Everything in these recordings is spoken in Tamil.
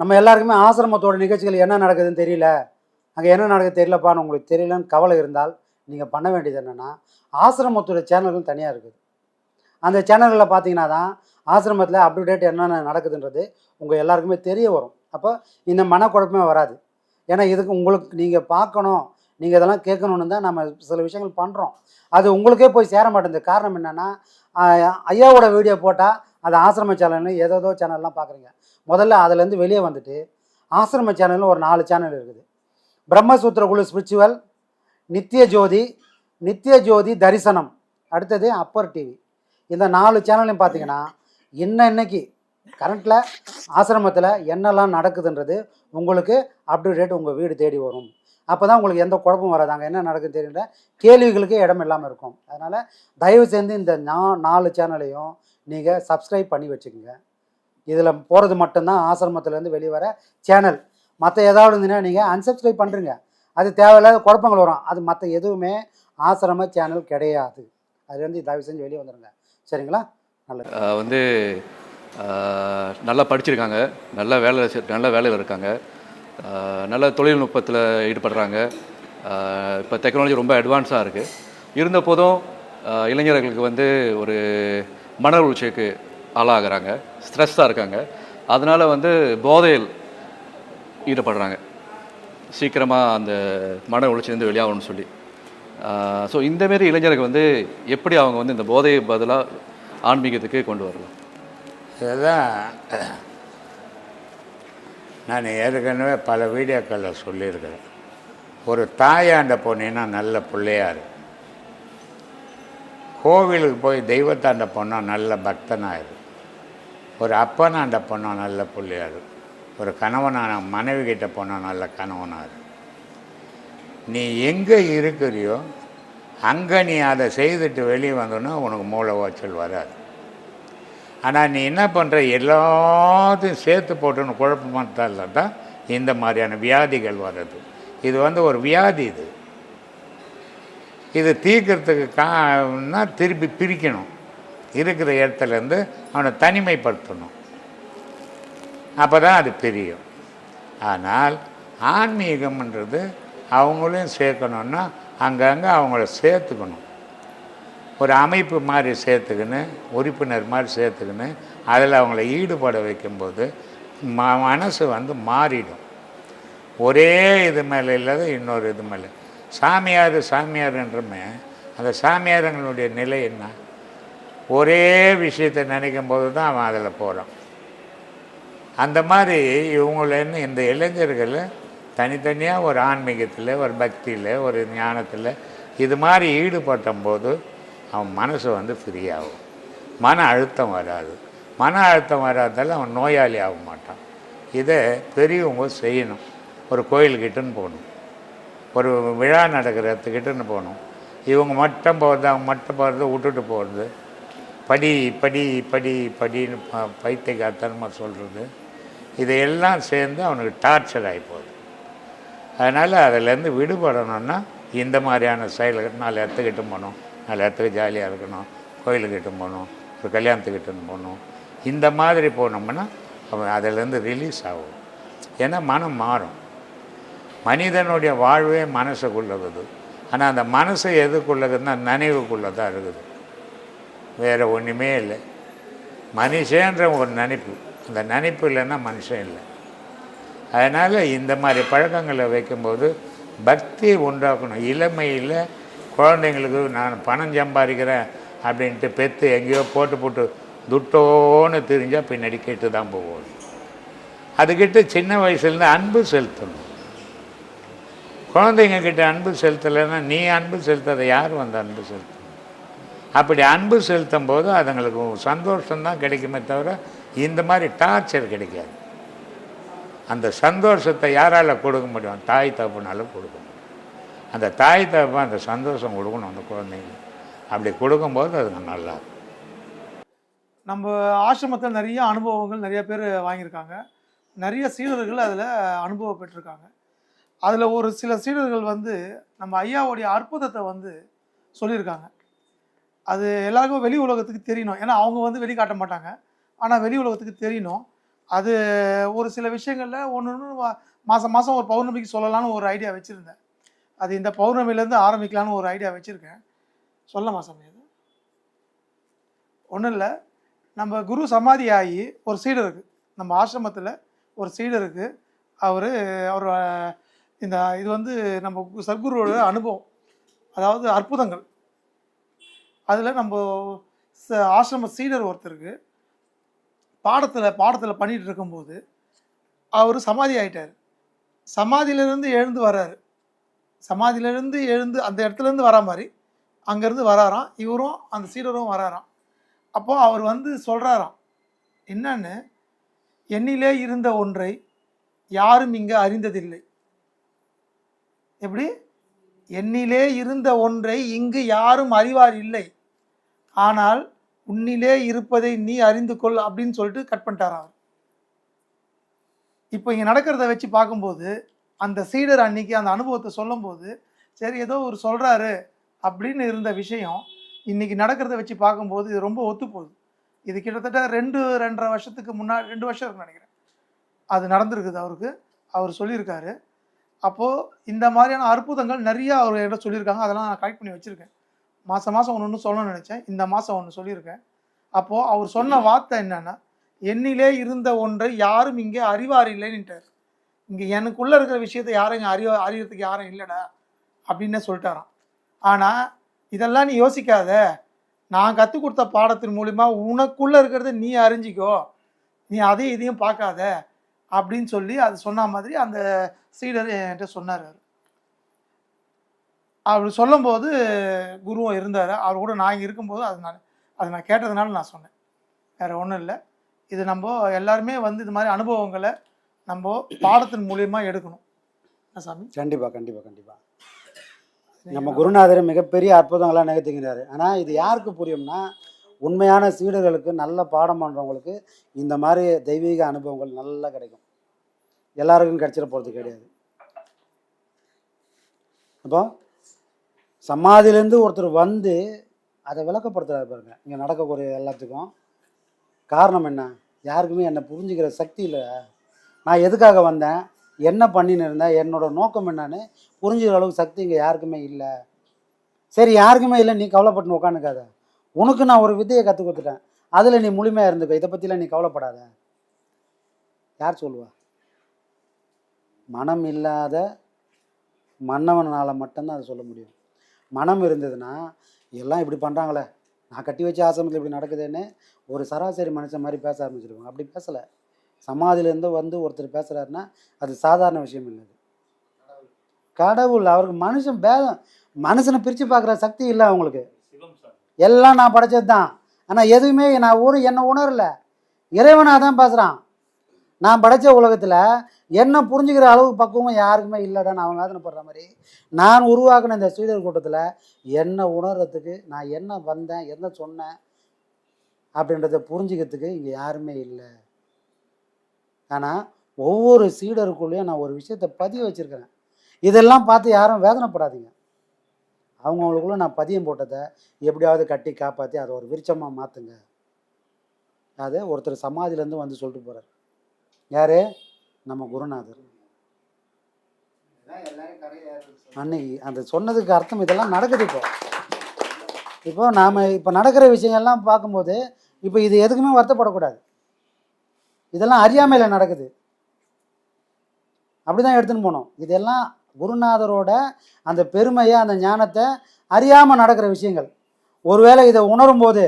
நம்ம எல்லாருக்குமே ஆசிரமத்தோட நிகழ்ச்சிகள் என்ன நடக்குதுன்னு தெரியல. அங்கே என்ன நடக்குது தெரியலப்பான்னு உங்களுக்கு தெரியலன்னு கவலை இருந்தால் நீங்கள் பண்ண வேண்டியது என்னென்னா ஆசிரமத்தோட சேனல்கள் தனியாக இருக்குது. அந்த சேனல்களில் பார்த்தீங்கன்னா தான் ஆசிரமத்தில் அப் டேட் என்னென்ன நடக்குதுன்றது உங்கள் எல்லாருக்குமே தெரிய வரும். அப்போ இந்த மனக்குழப்பமே வராது. ஏன்னா இதுக்கு உங்களுக்கு நீங்கள் பார்க்கணும் நீங்கள் இதெல்லாம் கேட்கணுன்னு தான் நம்ம சில விஷயங்கள் பண்ணுறோம் அது உங்களுக்கே போய் சேர மாட்டேங்குது. காரணம் என்னென்னா ஐயாவோட வீடியோ போட்டால் அது ஆசிரம சேனல்னு ஏதோ சேனல்லாம் பார்க்குறீங்க. முதல்ல அதுலேருந்து வெளியே வந்துட்டு ஆசிரம சேனல்னு ஒரு நாலு சேனல் இருக்குது. பிரம்மசூத்திர குழு ஸ்பிரிச்சுவல் நித்திய ஜோதி நித்திய ஜோதி தரிசனம். அடுத்தது அப்பர் டிவி இந்த நாலு சேனலையும் பார்த்தீங்கன்னா இன்ன இன்னைக்கு கரண்ட்டில் ஆசிரமத்தில் என்னெல்லாம் நடக்குதுன்றது உங்களுக்கு அப் டேட் உங்கள் வீடு தேடி வரும். அப்போ தான் உங்களுக்கு எந்த குழப்பம் வராதாங்க என்ன நடக்குதுன்னு தெரியல. கேள்விகளுக்கே இடம் இல்லாமல் இருக்கும். அதனால் தயவு செய்து இந்த நா நாலு சேனலையும் நீங்கள் சப்ஸ்கிரைப் பண்ணி வச்சுக்கோங்க. இதில் போகிறது மட்டும்தான் ஆசிரமத்துலேருந்து வெளியே வர சேனல் மற்ற ஏதாவது இருந்துன்னா நீங்கள் அன்சப்ஸ்கிரைப் பண்ணுறீங்க அது தேவையில்லாத குழப்பங்கள் வரும். அது மற்ற எதுவுமே ஆசிரம சேனல் கிடையாது. அதுலேருந்து தயவு செஞ்சு வெளியே வந்துடுங்க சரிங்களா? நல்லது. வந்து நல்லா படிச்சிருக்காங்க. நல்ல வேலை நல்ல வேலையில் இருக்காங்க. நல்ல தொழில்நுட்பத்தில் ஈடுபடுறாங்க. இப்போ டெக்னாலஜி ரொம்ப அட்வான்ஸாக இருக்குது இருந்த போதும் இளைஞர்களுக்கு வந்து ஒரு மன உழ்ச்சிக்கு ஆளாகிறாங்க ஸ்ட்ரெஸ்ஸாக இருக்காங்க. அதனால் வந்து போதையில் ஈடுபடுறாங்க. சீக்கிரமாக அந்த மன உழைச்சிலேருந்து வெளியாகணும்னு சொல்லி. ஸோ இந்தமாரி இளைஞருக்கு வந்து எப்படி அவங்க வந்து இந்த போதையை பதிலாக ஆன்மீகத்துக்கு கொண்டு வரலாம்? இதுதான் நான் ஏற்கனவே பல வீடியோக்களில் சொல்லியிருக்கிறேன். ஒரு தாயாண்ட போனீங்கன்னா நல்ல பிள்ளையார் கோவிலுக்கு போய் தெய்வத்தாண்ட போனால் நல்ல பக்தனாயிரு ஒரு அப்பனாண்ட போனால் நல்ல பிள்ளையார் ஒரு கணவனான மனைவி கிட்ட போனால் நல்ல கணவனார் நீ எங்கே இருக்கிறியோ அங்கே நீ அதை செய்துட்டு வெளியே வந்தோன்னா உனக்கு மூளை ஓச்சல் வராது. ஆனால் நீ என்ன பண்ணுற எல்லாத்தையும் சேர்த்து போட்டுன்னு குழப்பமாக தான் இந்த மாதிரியான வியாதிகள் வர்றது. இது வந்து ஒரு வியாதி இது. இதை தீர்க்கறதுக்கு கான்னா திருப்பி பிரிக்கணும். இருக்கிற இடத்துலேருந்து அவனை தனிமைப்படுத்தணும். அப்போ தான் அது பிரியும். ஆனால் ஆன்மீகம்ன்றது அவங்களையும் சேர்க்கணுன்னா அங்கங்கே அவங்கள சேர்த்துக்கணும். ஒரு அமைப்பு மாதிரி சேர்த்துக்கின்னு உறுப்பினர் மாதிரி சேர்த்துக்கின்னு அதில் அவங்கள ஈடுபட வைக்கும்போது ம மனசு வந்து மாறிடும். ஒரே இது மேலே இல்லாத இன்னொரு இது மேலே. சாமியார் சாமியார்ன்றமே அந்த சாமியாருங்களுடைய நிலை என்ன? ஒரே விஷயத்தை நினைக்கும் போது தான் அவன் அதில் போகிறான். அந்த மாதிரி இவங்களன்னு இந்த இளைஞர்கள் தனித்தனியாக ஒரு ஆன்மீகத்தில் ஒரு பக்தியில் ஒரு ஞானத்தில் இது மாதிரி ஈடுபட்டும் போது அவன் மனசு வந்து ஃப்ரீயாகும் மன அழுத்தம் வராது. மன அழுத்தம் வராதால அவன் நோயாளி ஆக மாட்டான். இதை பெரியவங்க செய்யணும். ஒரு கோயில்கிட்டன்னு போகணும். ஒரு விழா நடக்கிறதுக்கிட்டுன்னு போகணும். இவங்க மட்டும் போகிறது அவங்க மட்டும் போகிறது விட்டுட்டு போகிறது படி படி படி படின்னு ப பைத்தியக்காரத்தனமாக சொல்கிறது இதையெல்லாம் சேர்ந்து அவனுக்கு டார்ச்சர் ஆகி போகுது. அதனால் அதிலேருந்து விடுபடணும்னா இந்த மாதிரியான செயல்கள் நாலு இடத்துக்கிட்ட போகணும். நாலு இடத்துக்கு ஜாலியாக இருக்கணும். கோயிலுக்கிட்டு போகணும். ஒரு கல்யாணத்துக்கிட்டு போகணும். இந்த மாதிரி போனோம்னா அவன் அதிலேருந்து ரிலீஸ் ஆகும். ஏன்னா மனம் மாறும். மனிதனுடைய வாழ்வே மனசுக்குள்ளகுது ஆனால் அந்த மனசு எதுக்குள்ளகுதுன்னா நினைவுக்குள்ளே தான் இருக்குது. வேறு ஒன்றுமே இல்லை. மனுஷன்ற ஒரு நினைப்பு. அந்த நினைப்பு இல்லைன்னா மனுஷன் இல்லை. அதனால் இந்த மாதிரி பழக்கங்களை வைக்கும்போது பக்தி உண்டாக்கணும். இளமையில் குழந்தைங்களுக்கு நான் பணம் சம்பாதிக்கிறேன் அப்படின்ட்டு பெற்று எங்கேயோ போட்டு போட்டு துட்டோன்னு தெரிஞ்சால் பின்னாடி கேட்டு தான் போகும் அதுக்கிட்ட சின்ன வயசுலேருந்து அன்பு செலுத்தணும். குழந்தைங்க கிட்ட அன்பு செலுத்தலைன்னா நீ அன்பு செலுத்தாத யார் வந்து அன்பு செலுத்த அப்படி அன்பு செலுத்தும் போது அதுங்களுக்கு சந்தோஷம்தான் கிடைக்குமே தவிர இந்த மாதிரி டார்ச்சர் கிடைக்காது. அந்த சந்தோஷத்தை யாரால் கொடுக்க முடியும்? தாய் தப்புனால கொடுக்க முடியும். அந்த தாய் தப்பு அந்த சந்தோஷம் கொடுக்கணும் அந்த குழந்தைங்க அப்படி கொடுக்கும்போது அது நல்லா நம்ம ஆசிரமத்தில் நிறைய அனுபவங்கள் நிறைய பேர் வாங்கியிருக்காங்க. நிறைய சீடர்கள் அதில் அனுபவப்பட்டிருக்காங்க அதில் ஒரு சில சீடர்கள் வந்து நம்ம ஐயாவுடைய அற்புதத்தை வந்து சொல்லியிருக்காங்க. அது எல்லாருக்கும் வெளி உலகத்துக்கு தெரியணும். ஏன்னா அவங்க வந்து வெளிக்காட்ட மாட்டாங்க. ஆனால் வெளி உலகத்துக்கு தெரியணும். அது ஒரு சில விஷயங்களில் ஒன்று ஒன்று மாதம் மாதம் ஒரு பௌர்ணமிக்கு சொல்லலாம்னு ஒரு ஐடியா வச்சுருந்தேன். அது இந்த பௌர்ணமிலேருந்து ஆரம்பிக்கலான்னு ஒரு ஐடியா வச்சுருக்கேன். சொல்லலாமா சாமி அது? ஒன்றும் இல்லை. நம்ம குரு சமாதி ஆகி ஒரு சீடருக்கு நம்ம ஆசிரமத்தில் ஒரு சீடருக்கு அவர் அவர் இந்த இது வந்து நம்ம சத்குருவோட அனுபவம். அதாவது அற்புதங்கள். அதில் நம்ம ச- ஆசிரம சீடர் ஒருத்தருக்கு பாடத்தில் பாடத்தில் பண்ணிகிட்டு இருக்கும்போது அவர் சமாதி ஆகிட்டார் சமாதியிலேருந்து எழுந்து வர்றாரு. சமாதியிலேருந்து எழுந்து அந்த இடத்துலேருந்து வரா மாதிரி அங்கேருந்து வராராம். இவரும் அந்த சீடரும் வராராம். அப்போது அவர் வந்து சொல்கிறாராம் என்னன்னு? என்னிலே இருந்த ஒன்றை யாரும் இங்கே அறிந்ததில்லை. எப்படி? என்னிலே இருந்த ஒன்றை இங்கு யாரும் அறிவார் இல்லை. ஆனால் உன்னிலே இருப்பதை நீ அறிந்து கொள் அப்படின்னு சொல்லிட்டு கட் பண்ணிட்டாராம் அவர். இப்போ இங்கே நடக்கிறத வச்சு பார்க்கும்போது அந்த சீடர் அன்னைக்கு அந்த அனுபவத்தை சொல்லும்போது சரி ஏதோ ஒரு சொல்கிறாரு அப்படின்னு இருந்த விஷயம் இன்னைக்கு நடக்கிறத வச்சு பார்க்கும்போது இது ரொம்ப ஒத்து போகுது. இது கிட்டத்தட்ட ரெண்டு ரெண்டரை வருஷத்துக்கு முன்னாடி ரெண்டு வருஷம் இருக்குன்னு நினைக்கிறேன். அது நடந்திருக்குது அவருக்கு. அவர் சொல்லியிருக்காரு. அப்போது இந்த மாதிரியான அற்புதங்கள் நிறைய அவர் இடம் சொல்லியிருக்காங்க. அதெல்லாம் நான் கலெக்ட் பண்ணி வச்சுருக்கேன். மாதம் மாதம் ஒன்று ஒன்று சொல்லணும்னு நினச்சேன். இந்த மாதம் ஒன்று சொல்லியிருக்கேன். அப்போது அவர் சொன்ன வார்த்தை என்னன்னா என்னிலே இருந்த ஒன்றை யாரும் இங்கே அறிவார் இல்லைன்னுட்டார். இங்கே எனக்குள்ளே இருக்கிற விஷயத்தை யாரும் இங்கே அறிவ அறியறதுக்கு யாரும் இல்லைடா அப்படின்னு சொல்லிட்டாராம். ஆனால் இதெல்லாம் நீ யோசிக்காத. நான் கற்றுக் கொடுத்த பாடத்தின் மூலிமா உனக்குள்ளே இருக்கிறத நீ அறிஞ்சிக்கோ. நீ அதையும் இதையும் பார்க்காத. அப்படின்னு சொல்லி அது சொன்ன மாதிரி அந்த சீடர் என்கிட்ட சொன்னார் அவர். சொல்லும்போது குருவும் இருந்தார். அவர் கூட நான் இங்கே இருக்கும்போது அது நான் அது நான் கேட்டதுனால நான் சொன்னேன். வேறு ஒன்றும் இல்லை. இது நம்ம எல்லாருமே வந்து இது மாதிரி அனுபவங்களை நம்ம பாடத்தின் மூலியமா எடுக்கணும். என்ன சாமி? கண்டிப்பாக கண்டிப்பாக கண்டிப்பாக நம்ம குருநாதர் மிகப்பெரிய அற்புதங்களாக நிகழ்த்துகிறாரு. ஆனால் இது யாருக்கு புரியும்னா உண்மையான சீடர்களுக்கு நல்ல பாடம் பண்ணுறவங்களுக்கு இந்த மாதிரி தெய்வீக அனுபவங்கள் நல்லா கிடைக்கும். எல்லாருக்கும் கிடைச்சிட போகிறது கிடையாது. அப்போ சமாதியிலேருந்து ஒருத்தர் வந்து அதை விளக்கப்படுத்துகிறார் பாருங்க. இங்கே நடக்கக்கூடிய எல்லாத்துக்கும். காரணம் என்ன? யாருக்குமே என்னை புரிஞ்சுக்கிற சக்தி இல்லை. நான் எதுக்காக வந்தேன்? என்ன பண்ணின்னு இருந்தேன்? என்னோட நோக்கம் என்னன்னு புரிஞ்சுக்கிற அளவுக்கு சக்தி இங்கே யாருக்குமே இல்லை. சரி யாருக்குமே இல்லை. நீ கவலைப்பட்டு உட்காந்துக்காத. உனக்கு நான் ஒரு வித்தையை கற்றுக் கொடுத்துட்டேன். அதில் நீ முழுமையாக இருந்துக்க. இதை பற்றிலாம் நீ கவலைப்படாத. யார் சொல்லுவா? மனம் இல்லாத மன்னவனால் மட்டும்தான் அதை சொல்ல முடியும். மனம் இருந்ததுன்னா எல்லாம் இப்படி பண்ணுறாங்களே நான் கட்டி வச்ச ஆசிரமத்தில் இப்படி நடக்குதுன்னு ஒரு சராசரி மனுஷன் மாதிரி பேச ஆரம்பிச்சிருவாங்க அப்படி பேசலை. சமாதியிலேருந்து வந்து ஒருத்தர் பேசுகிறாருன்னா அது சாதாரண விஷயம் இல்லை அது. கடவுள். அவருக்கு மனுஷன் பேதம். மனுஷனை பிரித்து பார்க்குற சக்தி இல்லை அவங்களுக்கு. எல்லாம் நான் படைச்சது தான் ஆனால் எதுவுமே நான் ஒரு என்னை உணரல. இறைவனாக தான் பேசுகிறான் நான் படைச்ச உலகத்தில் என்ன புரிஞ்சுக்கிற அளவுக்கு பக்குவம் யாருக்குமே இல்லைடான்னு அவங்க வேதனைப்படுற மாதிரி. நான் உருவாக்கின இந்த சீடர் கூட்டத்தில் என்ன உணர்றதுக்கு நான் என்ன வந்தேன் என்ன சொன்னேன் அப்படின்றத புரிஞ்சுக்கிறதுக்கு இங்கே யாருமே இல்லை. ஆனால் ஒவ்வொரு சீடருக்குள்ளேயும் நான் ஒரு விஷயத்தை பதிய வச்சுருக்கிறேன். இதெல்லாம் பார்த்து யாரும் வேதனைப்படாதீங்க. அவங்கவுங்களுக்குள்ள நான் பதியம் போட்டதை எப்படியாவது கட்டி காப்பாற்றி அதை ஒரு விருச்சமாக மாற்றுங்க அது ஒருத்தர் சமாதியிலேருந்து வந்து சொல்லிட்டு போகிறார் யார்? நம்ம குருநாதர். அன்னைக்கு அந்த சொன்னதுக்கு அர்த்தம் இதெல்லாம் நடக்குது இப்போ. இப்போ நாம் இப்போ நடக்கிற விஷயங்கள்லாம் பார்க்கும்போது இப்போ இது எதுக்குமே வருத்தப்படக்கூடாது. இதெல்லாம் அறியாமையில் நடக்குது. அப்படி தான் எடுத்துன்னு போனோம். இதெல்லாம் குருநாதரோட அந்த பெருமையை அந்த ஞானத்தை அறியாமல் நடக்கிற விஷயங்கள். ஒருவேளை இதை உணரும் போது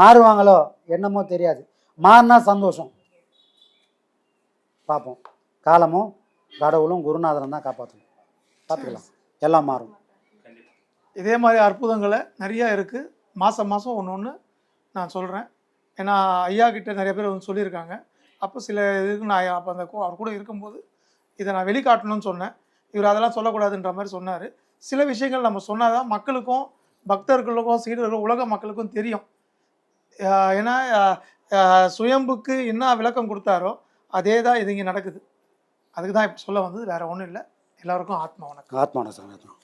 மாறுவாங்களோ என்னமோ தெரியாது. மாறினா சந்தோஷம். பார்ப்போம். காலமும் கடவுளும் குருநாதரும் தான் காப்பாற்றணும். பார்த்துக்கலாம். எல்லாம் மாறும். இதே மாதிரி அற்புதங்களை நிறையா இருக்குது மாதம் மாதம் ஒன்று ஒன்று நான் சொல்கிறேன் ஏன்னா ஐயா கிட்டே நிறைய பேர் வந்து சொல்லியிருக்காங்க. அப்போ சில இதுக்கு நான் அப்போ அந்த அவர் கூட இருக்கும்போது இதை நான் வெளிக்காட்டணும்னு சொன்னேன். இவர் அதெல்லாம் சொல்லக்கூடாதுன்ற மாதிரி சொன்னார். சில விஷயங்கள் நம்ம சொன்னாதான் மக்களுக்கும் பக்தர்களுக்கும் சீடர்களும் உலக மக்களுக்கும் தெரியும். ஏன்னா சுயம்புக்கு என்ன விளக்கம் கொடுத்தாரோ அதே தான் இது இங்கே நடக்குது. அதுக்கு தான் இப்போ சொல்ல வந்தது வேறு ஒன்றும் இல்லை. எல்லாருக்கும் ஆத்மா வணக்கம். ஆத்மான சங்கடம்